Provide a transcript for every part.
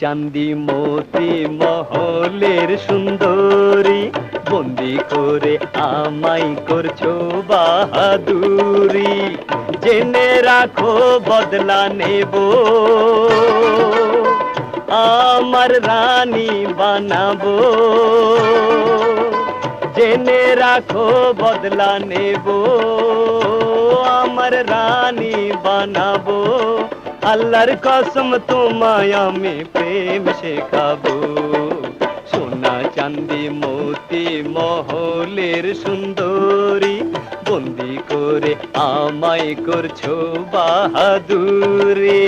চান্দি মতি মহলের সুন্দরী, বন্দি করে আমাই করছ বাহাদুরি। জেনে রাখো, বদলা নেব। আমার রানী বানাবো। জেনে রাখো, বদলা নেব। আমার রানী বানাবো। আল্লাহর কসম, তোমায় আমি প্রেম শেখাবো। সোনা চান্দি মোতি মহলের সুন্দরী, বন্দি করে আমায় করছ বাহাদুরি।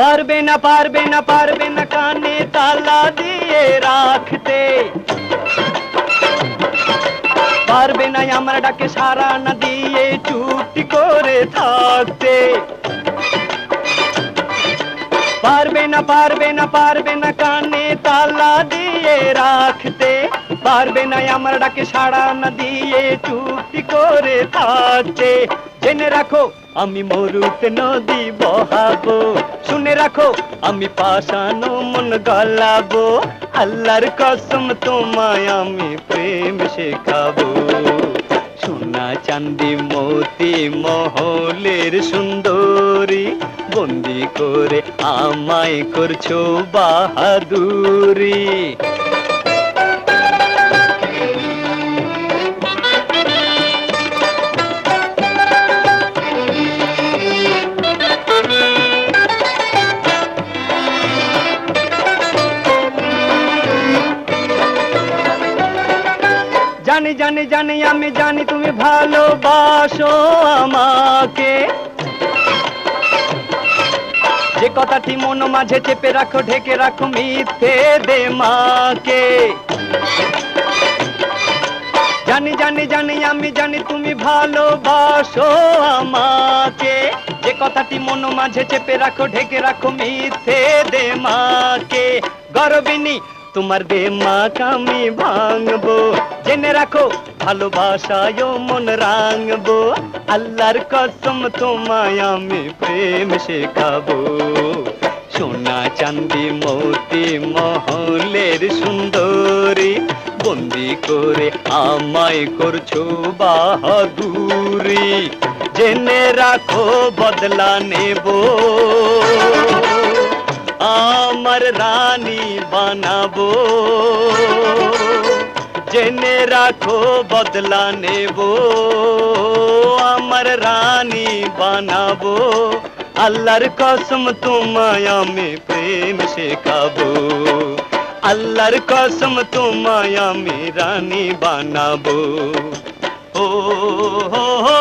পারবে না পারবে না পারবে না কানে তালা দিয়ে রাখতে। পারবে না আমার ডাকে সারা না দিয়ে চুপটি করে থাকতে। পারবে না পারবে না পারবে না কানে তালা দিয়ে রাখতে। পারবে না আমার ডাকে সাড়া না দিয়ে চুপটি করে থাকতে। জেনে রাখো আমি মরুতে নদী বহাবো। শুনে রাখো, আমি পাশানো মন গলাবো। আল্লাহর কসম, তোমায় আমি প্রেম শেখাবো। সোনা চান্দি মতি মহলের সুন্দরী, বন্দি করে আমায় করছ বাহাদুরি। জানি জানি জানি, আমি জানি তুমি ভালোবাসো আমাকে। যে কথাটি মন মাঝে চেপে রাখো, ঢেকে রাখো মিথ্যে দে মাকে জানি জানি জানি, আমি জানি তুমি ভালোবাসো আমাকে। যে কথাটি মন মাঝে চেপে রাখো, ঢেকে রাখো মিথ্যে দে মাকে গরবিনী তোমার দে মাক আমি ভাঙবো। জেনে রাখো ভালোবাসায় মন রাঙবো। আল্লাহর কসম, তোমায় আমি প্রেম শেখাবো। সোনা চান্দি মতি মহলের সুন্দরী, বন্দি করে আমায় করছ বাহাদুরি। জেনে রাখো, বদলা নেব। আমার রানী বানাবো জেনে রাখো বদলা নেব আমার রানী বানাবো আল্লাহর কসম তোমায় আমি প্রেম শেখাবো আল্লাহর কসম তোমায় আমি রানী বানাবো ও হো হো